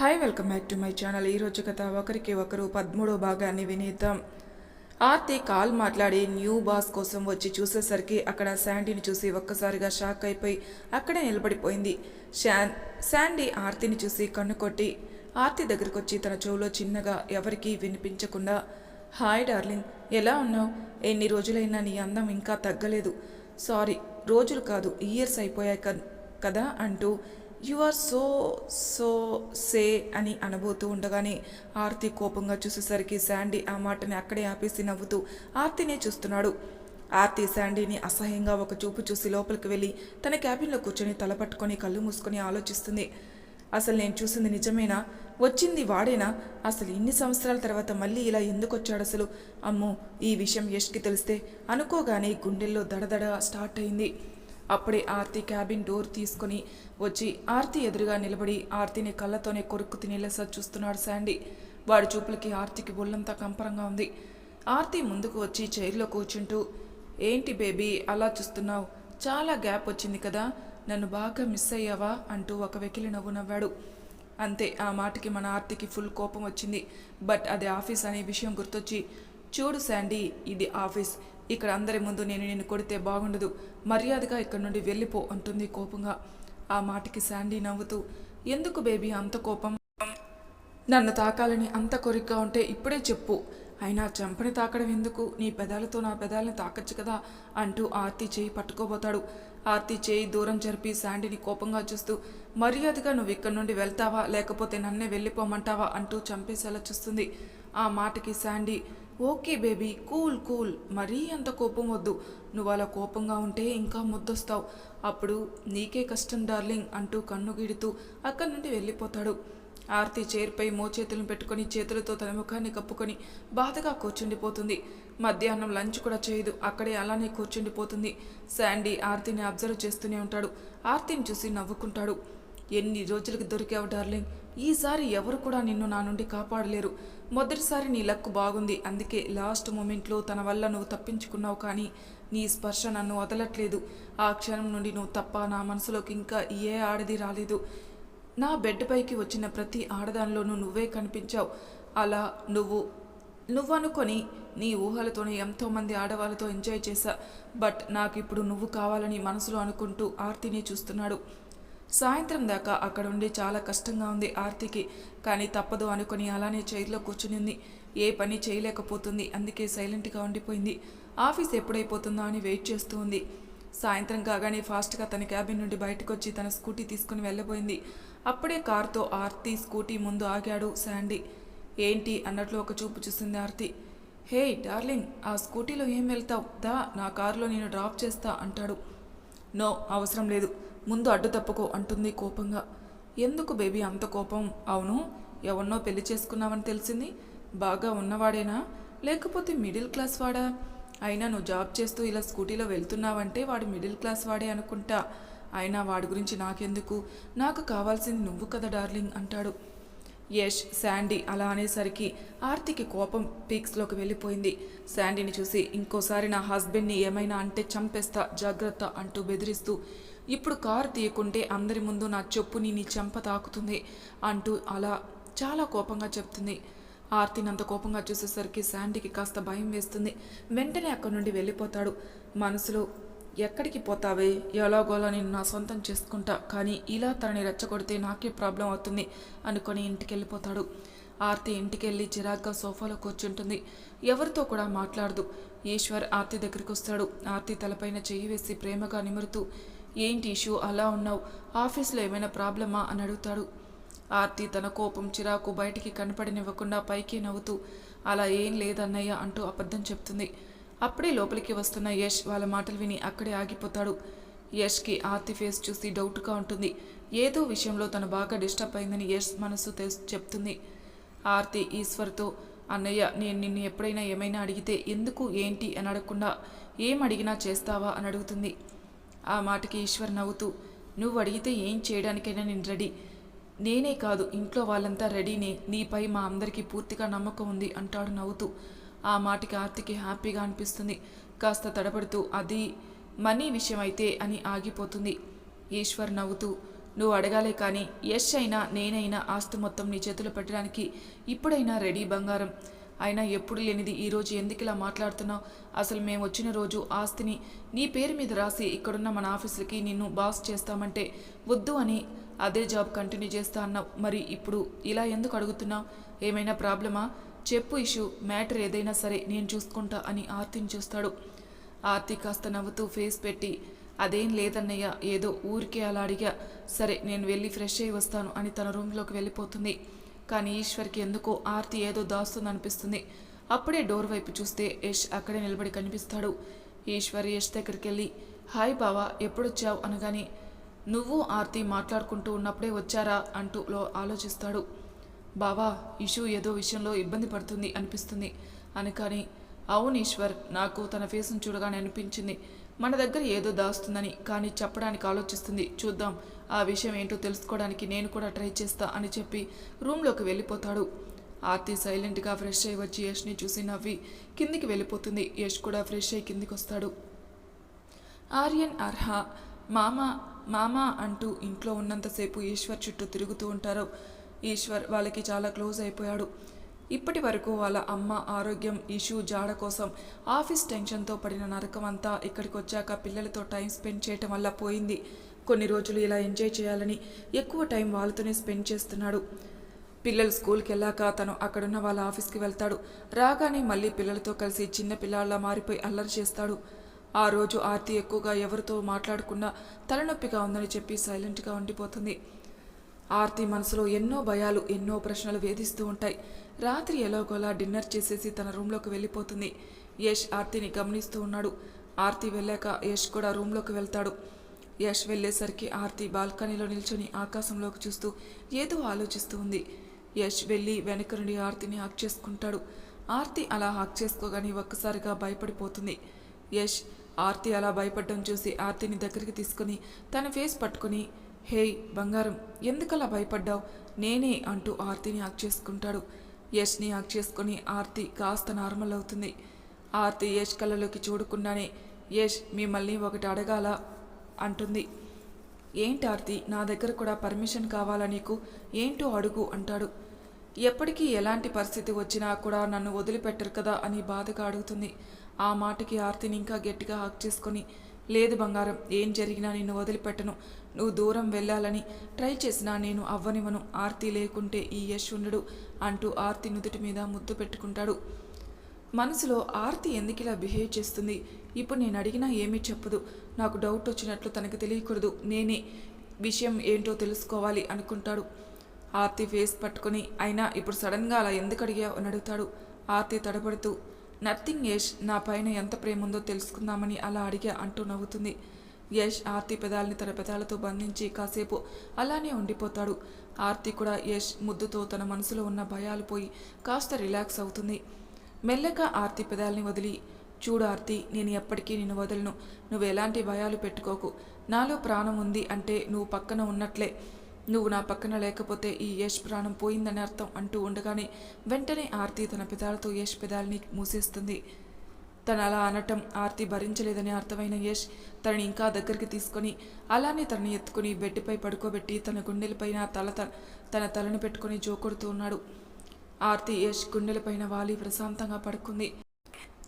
Hi welcome back to my channel ఈరోజు కథ ఒకరికి ఒకరు పదమూడో భాగాన్ని వినేద్దాం. ఆర్తి కాల్ మాట్లాడి న్యూ బాస్ కోసం వచ్చి చూసేసరికి అక్కడ శాండీని చూసి ఒక్కసారిగా షాక్ అయిపోయి అక్కడే నిలబడిపోయింది. శాన్ శాండీ ఆర్తిని చూసి కన్ను కొట్టి ఆర్తి దగ్గరకు వచ్చి తన చెవులో చిన్నగా ఎవరికీ వినిపించకుండా హాయ్ డార్లింగ్ ఎలా ఉన్నావు? ఎన్ని రోజులైనా నీ అందం ఇంకా తగ్గలేదు. సారీ రోజులు కాదు ఇయర్స్ అయిపోయాయి కదా అంటూ you are so so say అని అనబోతూ ఉండగానే ఆర్తి కోపంగా చూసేసరికి శాండీ ఆ మాటని అక్కడే ఆపేసి నవ్వుతూ ఆర్తినే చూస్తున్నాడు. ఆర్తి శాండీని అసహ్యంగా ఒక చూపు చూసి లోపలికి వెళ్ళి తన క్యాబిన్లో కూర్చొని తలపట్టుకొని కళ్ళు మూసుకొని ఆలోచిస్తుంది. అసలు నేను చూసింది నిజమేనా? వచ్చింది వాడేనా? అసలు ఇన్ని సంవత్సరాల తర్వాత మళ్ళీ ఇలా ఎందుకు వచ్చాడు అసలు? అమ్మో ఈ విషయం యష్కి తెలిస్తే అనుకోగానే గుండెల్లో దడదడ స్టార్ట్ అయింది. అప్పుడే ఆర్తి క్యాబిన్ డోర్ తీసుకొని వచ్చి ఆర్తి ఎదురుగా నిలబడి ఆర్తిని కళ్ళతోనే కొరుక్కు తినేలేసా చూస్తున్నాడు శాండీ. వాడి చూపులకి ఆర్తికి ఒళ్ళంతా కంపరంగా ఉంది. ఆర్తి ముందుకు వచ్చి చైర్లో కూర్చుంటూ ఏంటి బేబీ అలా చూస్తున్నావు? చాలా గ్యాప్ వచ్చింది కదా? నన్ను బాగా మిస్ అయ్యావా? అంటూ ఒక వెకిలి నవ్వు నవ్వాడు. అంతే ఆ మాటకి మన ఆర్తికి ఫుల్ కోపం వచ్చింది. బట్ అది ఆఫీస్ అనే విషయం గుర్తొచ్చి చూడు శాండీ ఇది ఆఫీస్. ఇక్కడ అందరి ముందు నేను నిన్ను కొడితే బాగుండదు. మర్యాదగా ఇక్కడ నుండి వెళ్ళిపో అంటుంది కోపంగా. ఆ మాటకి శాండీ నవ్వుతూ ఎందుకు బేబీ అంత కోపం? నన్ను తాకాలని అంత కోరికగా ఉంటే ఇప్పుడే చెప్పు. అయినా చంపని తాకడం ఎందుకు? నీ పెదాలతో నా పెదాలని తాకచ్చు కదా? అంటూ ఆర్తి చేయి పట్టుకోబోతాడు. ఆర్తి చేయి దూరం జరిపి శాండీని కోపంగా చూస్తూ మర్యాదగా నువ్వు ఇక్కడి నుండి వెళ్తావా? లేకపోతే నన్నే వెళ్ళిపోమంటావా? అంటూ చంపేసేలా చూస్తుంది. ఆ మాటకి Sandy okay baby cool cool. మరీ అంత కోపం వద్దు. నువ్వు అలా కోపంగా ఉంటే ఇంకా ముద్దొస్తావు. అప్పుడు నీకే కష్టం డార్లింగ్ అంటూ కన్ను గిడుతూ అక్కడి నుండి వెళ్ళిపోతాడు. ఆర్తి చైర్పై మోచేతులను పెట్టుకొని చేతులతో తన ముఖాన్ని కప్పుకొని బాధగా కూర్చుండిపోతుంది. మధ్యాహ్నం లంచ్ కూడా చేయదు. అక్కడే అలానే కూర్చుండిపోతుంది. శాండీ ఆర్తిని అబ్జర్వ్ చేస్తూనే ఉంటాడు. ఆర్తిని చూసి నవ్వుకుంటాడు. ఎన్ని రోజులకి దొరికావు డార్లింగ్? ఈసారి ఎవరు కూడా నిన్ను నా నుండి కాపాడలేరు. మొదటిసారి నీ లక్ బాగుంది. అందుకే లాస్ట్ మూమెంట్లో తన వల్ల నువ్వు తప్పించుకున్నావు కానీ నీ స్పర్శ నన్ను వదలట్లేదు. ఆ క్షణం నుండి నువ్వు తప్ప నా మనసులోకి ఇంకా ఏ ఆడది రాలేదు. నా బెడ్ పైకి వచ్చిన ప్రతి ఆడదానిలోనూ నువ్వే కనిపించావు. అలా నువ్వు నువ్వనుకొని నీ ఊహలతోనే ఎంతోమంది ఆడవాళ్ళతో ఎంజాయ్ చేశా. బట్ నాకు ఇప్పుడు నువ్వు కావాలని మనసులో అనుకుంటూ ఆర్తిని చూస్తున్నాడు. సాయంత్రం దాకా అక్కడ ఉండి చాలా కష్టంగా ఉంది ఆర్తికి. కానీ తప్పదు అనుకుని అలానే చైర్లో కూర్చుని ఉంది ఏ పని చేయలేకపోతుంది. అందుకే సైలెంట్గా ఉండిపోయింది. ఆఫీస్ ఎప్పుడైపోతుందో అని వెయిట్ చేస్తూ ఉంది. సాయంత్రం కాగానే ఫాస్ట్గా తన క్యాబిన్ నుండి బయటకు వచ్చి తన స్కూటీ తీసుకుని వెళ్ళబోయింది. అప్పుడే కారుతో ఆర్తి స్కూటీ ముందు ఆగాడు శాండీ. ఏంటి అన్నట్లు ఒక చూపు చూసింది ఆర్తి. హే డార్లింగ్ ఆ స్కూటీలో ఏం వెళ్తావు? దా నా కారులో నేను డ్రాప్ చేస్తా అంటాడు. నో అవసరం లేదు. ముందు అడ్డు తప్పుకో అంటుంది కోపంగా. ఎందుకు బేబీ అంత కోపం? అవును ఎవరినో పెళ్ళి చేసుకున్నావని తెలిసింది. బాగా ఉన్నవాడేనా? లేకపోతే మిడిల్ క్లాస్ వాడా? అయినా నువ్వు జాబ్ చేస్తూ ఇలా స్కూటీలో వెళ్తున్నావంటే వాడు మిడిల్ క్లాస్ వాడే అనుకుంటా. అయినా వాడి గురించి నాకెందుకు? నాకు కావాల్సింది నువ్వు కదా డార్లింగ్ అంటాడు. యష్ శాండీ అలా అనేసరికి ఆర్తికి కోపం పీక్స్లోకి వెళ్ళిపోయింది. శాండీని చూసి ఇంకోసారి నా హస్బెండ్ని ఏమైనా అంటే చంపేస్తా జాగ్రత్త అంటూ బెదిరిస్తూ ఇప్పుడు కారు తీయకుంటే అందరి ముందు నా చెప్పుని నీ చెంప తాకుతుంది అంటూ అలా చాలా కోపంగా చెప్తుంది. ఆర్తిని అంత కోపంగా చూసేసరికి శాండీకి కాస్త భయం వేస్తుంది. వెంటనే అక్కడి నుండి వెళ్ళిపోతాడు. మనసులో ఎక్కడికి పోతావే? ఎలాగోలా నేను నా సొంతం చేసుకుంటా. కానీ ఇలా తనని రెచ్చగొడితే నాకే ప్రాబ్లం అవుతుంది అనుకొని ఇంటికి వెళ్ళిపోతాడు. ఆర్తి ఇంటికి వెళ్ళి చిరాగ్గా సోఫాలో కూర్చుంటుంది. ఎవరితో కూడా మాట్లాడదు. ఈశ్వర్ ఆర్తి దగ్గరికి వస్తాడు. ఆర్తి తలపైన చెయ్యి వేసి ప్రేమగా నిమురుతూ ఏంటి ఇష్యూ? అలా ఉన్నావు. ఆఫీస్లో ఏమైనా ప్రాబ్లమా? అని అడుగుతాడు. ఆర్తి తన కోపం చిరాకు బయటికి కనపడనివ్వకుండా పైకి నవ్వుతూ అలా ఏం లేదన్నయ్య అంటూ అబద్ధం చెప్తుంది. అప్పుడే లోపలికి వస్తున్న యష్ వాళ్ళ మాటలు విని అక్కడే ఆగిపోతాడు. యష్కి ఆర్తి ఫేస్ చూసి డౌట్గా ఉంటుంది. ఏదో విషయంలో తను బాగా డిస్టర్బ్ అయిందని యష్ మనసు చెప్తుంది. ఆర్తి ఈశ్వర్తో అన్నయ్య నేను నిన్ను ఎప్పుడైనా ఏమైనా అడిగితే ఎందుకు ఏంటి అని అడగకుండా ఏం అడిగినా చేస్తావా? అని అడుగుతుంది. ఆ మాటకి ఈశ్వర్ నవ్వుతూ నువ్వు అడిగితే ఏం చేయడానికైనా నేను రెడీ. నేనే కాదు ఇంట్లో వాళ్ళంతా రెడీనే. నీపై మా అందరికీ పూర్తిగా నమ్మకం ఉంది అంటాడు నవ్వుతూ. ఆ మాటకి ఆర్తికి హ్యాపీగా అనిపిస్తుంది. కాస్త తడబడుతూ అది మనీ విషయం అయితే అని ఆగిపోతుంది. ఈశ్వర్ నవ్వుతూ నువ్వు అడగాలే కానీ యష్ అయినా నేనైనా ఆస్తి మొత్తం నీ చేతులు పెట్టడానికి ఇప్పుడైనా రెడీ బంగారం. అయినా ఎప్పుడు లేనిది ఈరోజు ఎందుకు ఇలా మాట్లాడుతున్నావు? అసలు మేము వచ్చిన రోజు ఆస్తిని నీ పేరు మీద రాసి ఇక్కడున్న మన ఆఫీసులకి నిన్ను బాస్ చేస్తామంటే వద్దు అని అదే జాబ్ కంటిన్యూ చేస్తా అన్నావు. మరి ఇప్పుడు ఇలా ఎందుకు అడుగుతున్నావు? ఏమైనా ప్రాబ్లమా? చెప్పు ఇష్యూ మ్యాటర్ ఏదైనా సరే నేను చూసుకుంటా అని ఆర్తిని చూస్తాడు. ఆర్తి కాస్త నవ్వుతూ ఫేస్ పెట్టి అదేం లేదన్నయ్య ఏదో ఊరికే అలా అడిగా. సరే నేను వెళ్ళి ఫ్రెష్ అయ్యి వస్తాను అని తన రూమ్లోకి వెళ్ళిపోతుంది. కానీ ఈశ్వర్కి ఎందుకో ఆర్తి ఏదో దాస్తుందనిపిస్తుంది. అప్పుడే డోర్ వైపు చూస్తే యష్ అక్కడే నిలబడి కనిపిస్తాడు. ఈశ్వర్ యష్ దగ్గరికి వెళ్ళి హాయ్ బావా ఎప్పుడొచ్చావు? అనగాని నువ్వు ఆర్తి మాట్లాడుకుంటూ ఉన్నప్పుడే వచ్చారా? అంటూ లో ఆలోచిస్తాడు. బావా ఇషు ఏదో విషయంలో ఇబ్బంది పడుతుంది అనిపిస్తుంది. అనకాని అవును ఈశ్వర్ నాకు తన ఫేస్ను చూడగానే అనిపించింది. మన దగ్గర ఏదో దాస్తుందని కానీ చెప్పడానికి ఆలోచిస్తుంది. చూద్దాం. ఆ విషయం ఏంటో తెలుసుకోవడానికి నేను కూడా ట్రై చేస్తా అని చెప్పి రూమ్లోకి వెళ్ళిపోతాడు. ఆర్తి సైలెంట్గా ఫ్రెష్ అయ్యి వచ్చి యష్ని చూసి నవ్వి కిందికి వెళ్ళిపోతుంది. యష్ కూడా ఫ్రెష్ అయ్యి కిందికి వస్తాడు. ఆర్యన్ అర్హ మామ మామ అంటూ ఇంట్లో ఉన్నంతసేపు ఈశ్వర్ చుట్టూ తిరుగుతూ ఉంటారు. ఈశ్వర్ వాళ్ళకి చాలా క్లోజ్ అయిపోయాడు. ఇప్పటి వరకు వాళ్ళ అమ్మ ఆరోగ్యం ఇష్యూ జాడ కోసం ఆఫీస్ టెన్షన్తో పడిన నరకం అంతా ఇక్కడికి వచ్చాక పిల్లలతో టైం స్పెండ్ చేయటం వల్ల పోయింది. కొన్ని రోజులు ఇలా ఎంజాయ్ చేయాలని ఎక్కువ టైం వాళ్ళతోనే స్పెండ్ చేస్తున్నాడు. పిల్లలు స్కూల్కి వెళ్ళాక తను అక్కడున్న వాళ్ళ ఆఫీస్కి వెళ్తాడు. రాగానే మళ్ళీ పిల్లలతో కలిసి చిన్న పిల్లాళ్ళ మారిపోయి అల్లరి చేస్తాడు. ఆ రోజు ఆర్తి ఎక్కువగా ఎవరితో మాట్లాడకుండా తలనొప్పిగా ఉందని చెప్పి సైలెంట్గా ఉండిపోతుంది. ఆర్తి మనసులో ఎన్నో భయాలు ఎన్నో ప్రశ్నలు వేధిస్తూ ఉంటాయి. రాత్రి ఎలాగోలా డిన్నర్ చేసేసి తన రూమ్లోకి వెళ్ళిపోతుంది. యష్ ఆర్తిని గమనిస్తూ ఉన్నాడు. ఆర్తి వెళ్ళాక యష్ కూడా రూమ్లోకి వెళ్తాడు. యష్ వెళ్ళేసరికి ఆర్తి బాల్కనీలో నిల్చొని ఆకాశంలోకి చూస్తూ ఏదో ఆలోచిస్తూ ఉంది. యష్ వెళ్ళి వెనక నుండి ఆర్తిని హాక్ చేసుకుంటాడు. ఆర్తి అలా హాక్ చేసుకోగానే ఒక్కసారిగా భయపడిపోతుంది. యష్ ఆర్తి అలా భయపడడం చూసి ఆర్తిని దగ్గరికి తీసుకుని తన ఫేస్ పట్టుకుని హేయ్ బంగారం ఎందుకలా భయపడ్డావు? నేనే అంటూ ఆర్తిని యాక్ చేసుకుంటాడు యష్ని యాక్ చేసుకుని ఆర్తి కాస్త నార్మల్ అవుతుంది. ఆర్తి యష్ కళ్ళలోకి చూడకుండానే యష్ మిమ్మల్ని ఒకటి అడగాల అంటుంది. ఏంటి ఆర్తి నా దగ్గర కూడా పర్మిషన్ కావాలా నీకు? ఏంటో అడుగు అంటాడు. ఎప్పటికీ ఎలాంటి పరిస్థితి వచ్చినా కూడా నన్ను వదిలిపెట్టరు కదా అని బాధగా అడుగుతుంది. ఆ మాటకి ఆర్తిని ఇంకా గట్టిగా హాక్ చేసుకొని లేదు బంగారం ఏం జరిగినా నిన్ను వదిలిపెట్టను. నువ్వు దూరం వెళ్ళాలని ట్రై చేసినా నేను అవ్వనివ్వను. ఆర్తి లేకుంటే ఈ యశ్ ఉండడు అంటూ ఆర్తి నుదుటి మీద ముద్దు పెట్టుకుంటాడు. మనసులో ఆర్తి ఎందుకు ఇలా బిహేవ్ చేస్తుంది? ఇప్పుడు నేను అడిగినా ఏమీ చెప్పదు. నాకు డౌట్ వచ్చినట్లు తనకు తెలియకూడదు. నేనే విషయం ఏంటో తెలుసుకోవాలి అనుకుంటాడు. ఆర్తి ఫేస్ పట్టుకొని అయినా ఇప్పుడు సడన్గా అలా ఎందుకు అడిగావు? అని అడుగుతాడు. ఆర్తి తడబడుతూ నథింగ్ యష్ నా పైన ఎంత ప్రేమ ఉందో తెలుసుకుందామని అలా అడిగా అంటూ నవ్వుతుంది. యష్ ఆర్తి పెదాలని తన పెదాలతో బంధించి కాసేపు అలానే ఉండిపోతాడు. ఆర్తి కూడా యష్ ముద్దుతో తన మనసులో ఉన్న భయాలు పోయి కాస్త రిలాక్స్ అవుతుంది. మెల్లగా ఆర్తి పెదాలని వదిలి చూడు ఆర్తి నేను ఎప్పటికీ నిన్ను వదలను. నువ్వు ఎలాంటి భయాలు పెట్టుకోకు. నాలో ప్రాణం ఉంది అంటే నువ్వు పక్కన ఉన్నట్లే. నువ్వు నా పక్కన లేకపోతే ఈ యష్ ప్రాణం పోయిందని అర్థం అంటూ ఉండగానే వెంటనే ఆర్తి తన పెదాలతో యష్ పెదాలని మూసేస్తుంది. తను అలా అనటం ఆర్తి భరించలేదని అర్థమైన యష్ తనని ఇంకా దగ్గరికి తీసుకొని అలానే తనని ఎత్తుకుని బెడ్పై పడుకోబెట్టి తన గుండెలపైన తల తన తలను పెట్టుకొని జోకొడుతూ ఉన్నాడు. ఆర్తి యష్ గుండెలపైన వాలి ప్రశాంతంగా పడుకుంది.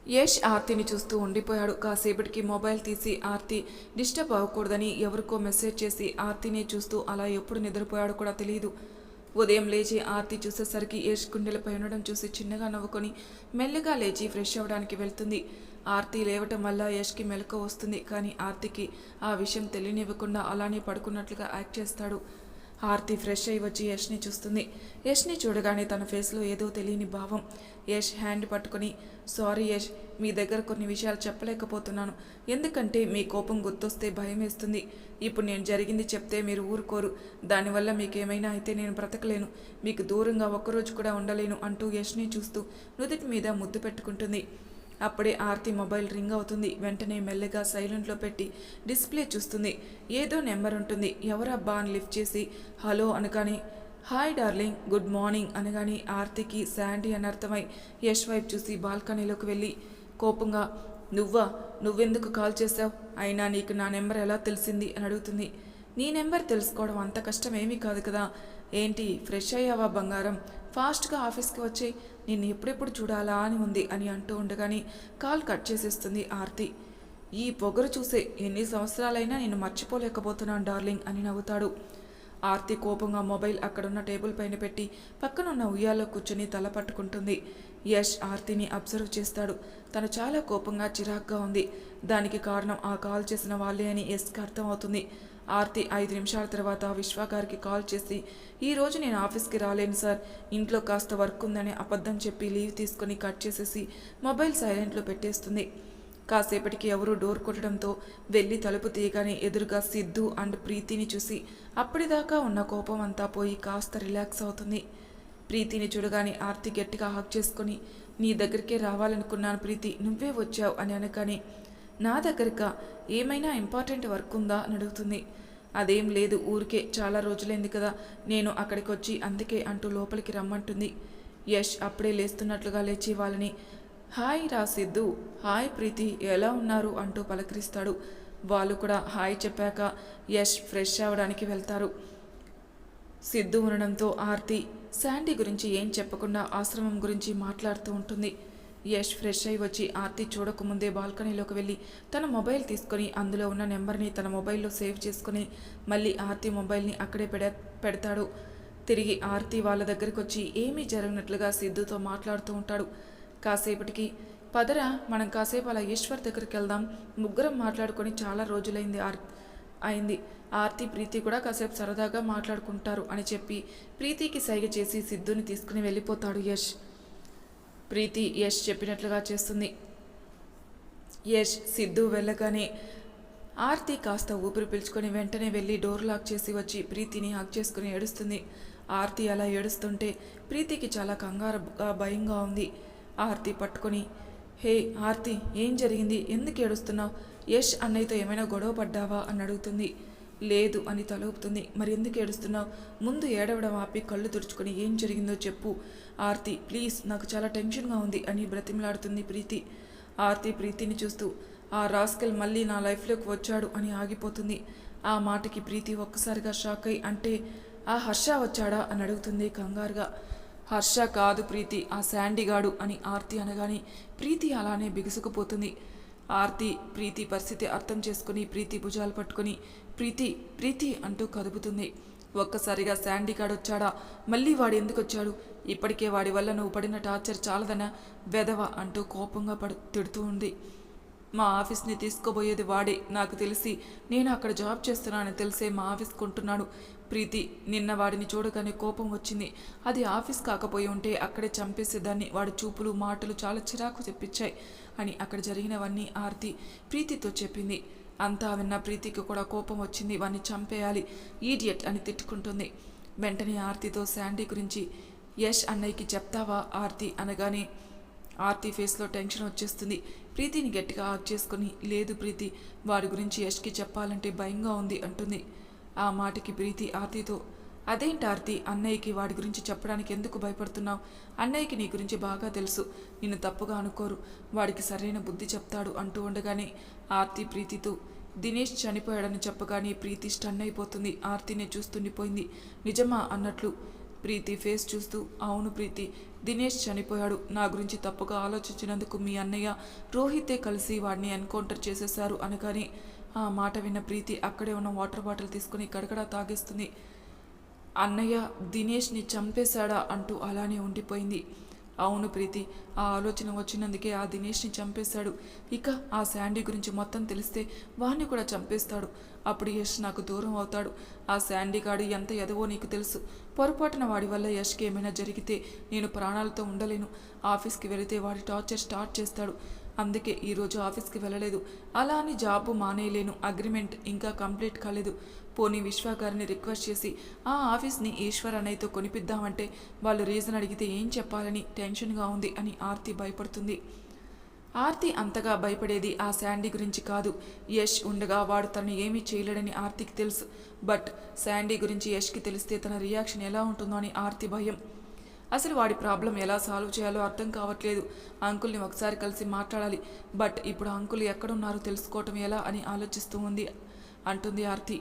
యష్ ఆర్తిని చూస్తూ ఉండిపోయాడు. కాసేపటికి మొబైల్ తీసి ఆర్తి డిస్టర్బ్ అవ్వకూడదని ఎవరికో మెసేజ్ చేసి ఆర్తినే చూస్తూ అలా ఎప్పుడు నిద్రపోయాడో కూడా తెలియదు ఉదయం లేచి ఆర్తి చూసేసరికి యష్ గుండెలపై ఉండడం చూసి చిన్నగా నవ్వుకొని మెల్లగా లేచి ఫ్రెష్ అవ్వడానికి వెళ్తుంది. ఆర్తి లేవటం వల్ల యష్కి మెలకు వస్తుంది. కానీ ఆర్తికి ఆ విషయం తెలియనివ్వకుండా అలానే పడుకున్నట్లుగా యాక్ట్ చేస్తాడు. ఆర్తి ఫ్రెష్ అయి వచ్చి యష్ని చూస్తుంది. యష్ని చూడగానే తన ఫేస్లో ఏదో తెలియని భావం. యష్ హ్యాండ్ పట్టుకొని సారీ యష్ మీ దగ్గర కొన్ని విషయాలు చెప్పలేకపోతున్నాను. ఎందుకంటే మీ కోపం గుర్తొస్తే భయం వేస్తుంది. ఇప్పుడు నేను జరిగింది చెప్తే మీరు ఊరుకోరు. దానివల్ల మీకు ఏమైనా అయితే నేను బ్రతకలేను. మీకు దూరంగా ఒక్కరోజు కూడా ఉండలేను అంటూ యష్ని చూస్తూ నుదుటి మీద ముద్దు పెట్టుకుంటుంది. అప్పుడే ఆర్తి మొబైల్ రింగ్ అవుతుంది. వెంటనే మెల్లగా సైలెంట్లో పెట్టి డిస్ప్లే చూస్తుంది. ఏదో నెంబర్ ఉంటుంది. ఎవరబ్బా అని లిఫ్ట్ చేసి హలో అనగానే హాయ్ డార్లింగ్ గుడ్ మార్నింగ్ అనగానే ఆర్తికి శాండీ అని అర్థమై యష్ వైపు చూసి బాల్కనీలోకి వెళ్ళి కోపంగా నువ్వా? నువ్వెందుకు కాల్ చేసావు అయినా నీకు నా నెంబర్ ఎలా తెలిసింది? అని అడుగుతుంది. నీ నెంబర్ తెలుసుకోవడం అంత కష్టం ఏమీ కాదు కదా. ఏంటి ఫ్రెష్ అయ్యావా బంగారం? ఫాస్ట్గా ఆఫీస్కి వచ్చి నిన్ను ఎప్పుడెప్పుడు చూడాలా అని ఉంది అని అంటూ ఉండగానే కాల్ కట్ చేసేస్తుంది ఆర్తి. ఈ పొగరు చూసే ఎన్ని సంవత్సరాలైనా నేను మర్చిపోలేకపోతున్నాను డార్లింగ్ అని నవ్వుతాడు. ఆర్తి కోపంగా మొబైల్ అక్కడున్న టేబుల్ పైన పెట్టి పక్కనున్న ఉయ్యాలో కూర్చుని తల పట్టుకుంటుంది. యష్ ఆర్తిని అబ్జర్వ్ చేస్తాడు. తను చాలా కోపంగా చిరాగ్గా ఉంది. దానికి కారణం ఆ కాల్ చేసిన వాళ్ళే అని యష్కి అర్థమవుతుంది. ఆర్తి ఐదు నిమిషాల తర్వాత విశ్వ గారికి కాల్ చేసి ఈరోజు నేను ఆఫీస్కి రాలేను సార్. ఇంట్లో కాస్త వర్క్ ఉందని అబద్ధం చెప్పి లీవ్ తీసుకొని కట్ చేసేసి మొబైల్ సైలెంట్లో పెట్టేస్తుంది. కాసేపటికి ఎవరూ డోర్ కొట్టడంతో వెళ్ళి తలుపు తీయగానే ఎదురుగా సిద్ధు అండ్ ప్రీతిని చూసి అప్పటిదాకా ఉన్న కోపం అంతా పోయి కాస్త రిలాక్స్ అవుతుంది. ప్రీతిని చూడగానే ఆర్తి గట్టిగా హక్ చేసుకొని నీ దగ్గరికే రావాలనుకున్నాను ప్రీతి నువ్వే వచ్చావు అని అనగానే నా దగ్గరక? ఏమైనా ఇంపార్టెంట్ వర్క్ ఉందా? అని అడుగుతుంది. అదేం లేదు ఊరికే చాలా రోజులైంది కదా నేను అక్కడికి వచ్చి అందుకే అంటూ లోపలికి రమ్మంటుంది. యష్ అప్పుడే లేస్తున్నట్లుగా లేచి వాళ్ళని హాయ్ రా సిద్ధు. హాయ్ ప్రీతి. ఎలా ఉన్నారు? అంటూ పలకరిస్తాడు. వాళ్ళు కూడా హాయ్ చెప్పాక యష్ ఫ్రెష్ అవ్వడానికి వెళ్తారు. సిద్ధు ఉండడంతో ఆర్తి శాండీ గురించి ఏం చెప్పకుండా ఆశ్రమం గురించి మాట్లాడుతూ ఉంటుంది. యష్ ఫ్రెష్ అయి వచ్చి ఆర్తి చూడకముందే బాల్కనీలోకి వెళ్ళి తన మొబైల్ తీసుకొని అందులో ఉన్న నెంబర్ని తన మొబైల్లో సేవ్ చేసుకొని మళ్ళీ ఆర్తి మొబైల్ని అక్కడే పెడ పెడతాడు. తిరిగి ఆర్తి వాళ్ళ దగ్గరికి వచ్చి ఏమీ జరగనట్లుగా సిద్ధుతో మాట్లాడుతూ ఉంటాడు. కాసేపటికి. పదరా మనం కాసేపు అలా ఈశ్వర్ దగ్గరికి వెళ్దాం. ముగ్గురం మాట్లాడుకొని చాలా రోజులైంది ఆర్ అయింది. ఆర్తి ప్రీతి కూడా కాసేపు సరదాగా మాట్లాడుకుంటారు అని చెప్పి ప్రీతికి సైగ చేసి సిద్ధుని తీసుకుని వెళ్ళిపోతాడు యష్. ప్రీతి యష్ చెప్పినట్లుగా చేస్తుంది. యష్ సిద్ధు వెళ్ళగానే ఆర్తి కాస్త ఊపిరి పీల్చుకొని వెంటనే వెళ్ళి డోర్ లాక్ చేసి వచ్చి ప్రీతిని హక్ చేసుకుని ఏడుస్తుంది. ఆర్తి అలా ఏడుస్తుంటే ప్రీతికి చాలా కంగారుగా భయంగా ఉంది. ఆర్తి పట్టుకొని హే ఆర్తి ఏం జరిగింది? ఎందుకు ఏడుస్తున్నావు? యష్ అన్నయ్యతో ఏమైనా గొడవ పడ్డావా? అని అడుగుతుంది. లేదు అని తలూపుతుంది మరి ఎందుకు ఏడుస్తున్నావు? ముందు ఏడవడం ఆపి కళ్ళు తుడుచుకొని ఏం జరిగిందో చెప్పు. ఆర్తి ప్లీజ్ నాకు చాలా టెన్షన్గా ఉంది అని బ్రతిమలాడుతుంది ప్రీతి. ఆర్తి ప్రీతిని చూస్తూ ఆ రాస్కెల్ మళ్ళీ నా లైఫ్లోకి వచ్చాడు అని ఆగిపోతుంది. ఆ మాటకి ప్రీతి ఒక్కసారిగా షాక్ అయి అంటే ఆ హర్ష వచ్చాడా? అని అడుగుతుంది కంగారుగా. హర్ష కాదు ప్రీతి ఆ శాండీగాడు అని ఆర్తి అనగానే ప్రీతి అలానే బిగుసుకుపోతుంది. ఆర్తి ప్రీతి పరిస్థితి అర్థం చేసుకుని ప్రీతి భుజాలు పట్టుకొని ప్రీతి ప్రీతి అంటూ కదుపుతుంది. ఒక్కసారిగా శాండీగాడు వచ్చాడా మళ్ళీ వాడు ఎందుకు వచ్చాడు ఇప్పటికే వాడి వల్ల నువ్వు పడిన టార్చర్ చాలదనా? వెదవ అంటూ కోపంగా పడు తిడుతూ ఉంది. మా ఆఫీస్ని తీసుకోబోయేది వాడే. నాకు తెలిసి నేను అక్కడ జాబ్ చేస్తున్నానని తెలిసే మా ఆఫీస్ కొంటున్నాడు. ప్రీతి నిన్న వాడిని చూడగానే కోపం వచ్చింది. అది ఆఫీస్ కాకపోయి ఉంటే అక్కడే చంపేసేదాన్ని. వాడి చూపులు మాటలు చాలా చిరాకు తెప్పించాయి అని అక్కడ జరిగినవన్నీ ఆర్తి ప్రీతితో చెప్పింది. అంతా విన్న ప్రీతికి కూడా కోపం వచ్చింది. వాడిని చంపేయాలి ఈడియట్ అని తిట్టుకుంటుంది. వెంటనే ఆర్తితో శాండీ గురించి యష్ అన్నయ్యకి చెప్తావా ఆర్తి? అనగానే ఆర్తి ఫేస్లో టెన్షన్ వచ్చేస్తుంది. ప్రీతిని గట్టిగా ఆగ్ చేసుకుని లేదు ప్రీతి వాడి గురించి యష్కి చెప్పాలంటే భయంగా ఉంది అంటుంది. ఆ మాటకి ప్రీతి ఆర్తితో అదేంటి ఆర్తి అన్నయ్యకి వాడి గురించి చెప్పడానికి ఎందుకు భయపడుతున్నావు? అన్నయ్యకి నీ గురించి బాగా తెలుసు. నిన్ను తప్పుగా అనుకోరు. వాడికి సరైన బుద్ధి చెప్తాడు అంటూ ఉండగానే ఆర్తి ప్రీతితో దినేష్ చనిపోయాడని చెప్పగానే ప్రీతి స్టన్ అయిపోతుంది. ఆర్తిని చూస్తుండిపోయింది. నిజమా? అన్నట్లు ప్రీతి ఫేస్ చూస్తూ అవును ప్రీతి దినేష్ చనిపోయాడు. నా గురించి తప్పుగా ఆలోచించినందుకు మీ అన్నయ్య రోహితే కలిసి వాడిని ఎన్కౌంటర్ చేసేశారు అనగానే ఆ మాట విన్న ప్రీతి అక్కడే ఉన్న వాటర్ బాటిల్ తీసుకుని గడగడా తాగేస్తుంది. అన్నయ్య దినేష్ని చంపేశాడా? అంటూ అలానే ఉండిపోయింది. అవును ప్రీతి. ఆ ఆలోచన వచ్చినందుకే ఆ దినేష్ని చంపేశాడు. ఇక ఆ శాండీ గురించి మొత్తం తెలిస్తే వాణ్ణి కూడా చంపేస్తాడు. అప్పుడు యష్ నాకు దూరం అవుతాడు. ఆ శాండీ గాడు ఎంత ఎదవో నీకు తెలుసు. పొరపాటున వాడి వల్ల యష్కి ఏమైనా జరిగితే నేను ప్రాణాలతో ఉండలేను. ఆఫీస్కి వెళితే వాడి టార్చర్ స్టార్ట్ చేస్తాడు. అందుకే ఈరోజు ఆఫీస్కి వెళ్ళలేదు. అలా అని జాబ్ మానేయలేను. అగ్రిమెంట్ ఇంకా కంప్లీట్ కాలేదు. పోనీ విశ్వ గారిని రిక్వెస్ట్ చేసి ఆ ఆఫీస్ని ఈశ్వర్ అన్నయ్యతో కొనిపిద్దామంటే వాళ్ళు రీజన్ అడిగితే ఏం చెప్పాలని టెన్షన్గా ఉంది అని ఆర్తి భయపడుతుంది. ఆర్తి అంతగా భయపడేది ఆ శాండీ గురించి కాదు. యష్ ఉండగా వాడు తను ఏమీ చేయలేడని ఆర్తికి తెలుసు. బట్ శాండీ గురించి యష్కి తెలిస్తే తన రియాక్షన్ ఎలా ఉంటుందో అని ఆర్తి భయం. అసలు వాడి ప్రాబ్లం ఎలా సాల్వ్ చేయాలో అర్థం కావట్లేదు. అంకుల్ని ఒకసారి కలిసి మాట్లాడాలి. బట్ ఇప్పుడు అంకుల్ ఎక్కడున్నారో తెలుసుకోవటం ఎలా అని ఆలోచిస్తూ ఉంది అంటుంది ఆర్తి.